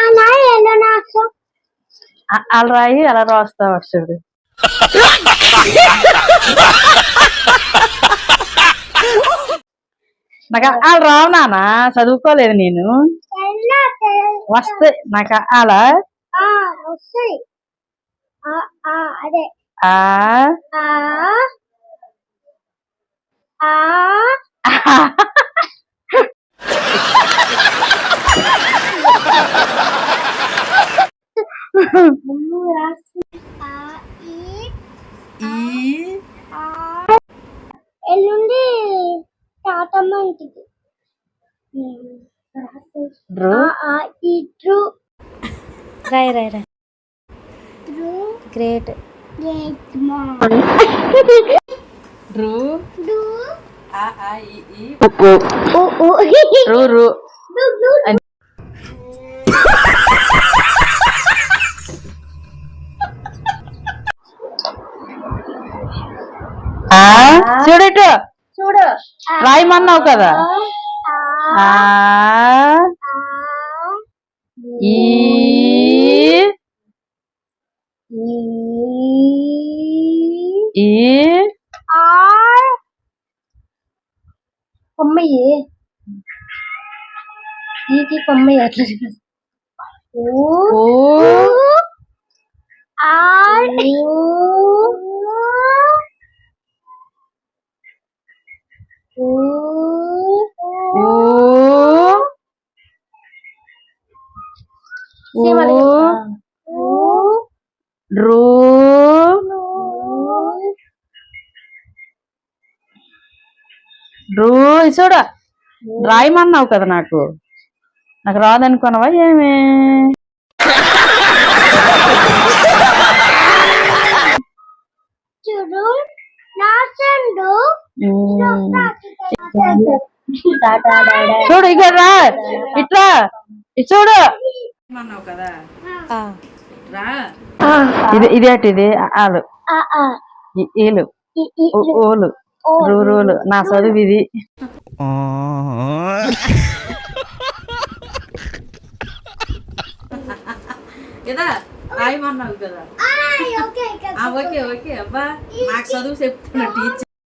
అలా ఎలా నాకు అ- అలా రాయి అలా రాస్తావు చూడు నాకు అలా రావు నాన్న చదువుకోలేదు నేను ఎలా వస్తే నాకు అలా ఆ వస్తాయి ఆ ఆ అదే ఎల్లుండి తాతమ్మ ఇంటికి ఉమ్, రాసి. డ్రు ఆ ఆ ఈ true Roy Roy Roy true great gate మా డ్రు డు ఆ ఆ ఈ ఈ ఓ ఓ రు రు ఆ? చూడు రాయమన్నావు కదా? ఈ. కొమ్మయ్యి ఈకి కొమ్మయ్యి. అట్లా ఓ ఓ ఆర్ ఓ ఓ. సీమలు. ఓ. డ్రు డ్రు ఇది చూడు. రాయమన్నావు కదా నాకు. నాకు రాదనుకున్నావా ఏమి? చూడు. చండు ఉమ్. టాటా డాడా చూడు ఇక రా. ఇట్లా చూడు. అన్నావు కదా? రా. ఇది ఇది అటు ఇది. ఆలు. ఆ ఆ. ఈ- ఈలు ఓలు. రూ రూలు నా చదువు ఇది. కదా రాయమన్నావు కదా? ఓకే ఓకే అబ్బా నాకు చదువు చెప్తున్నా టీచర్.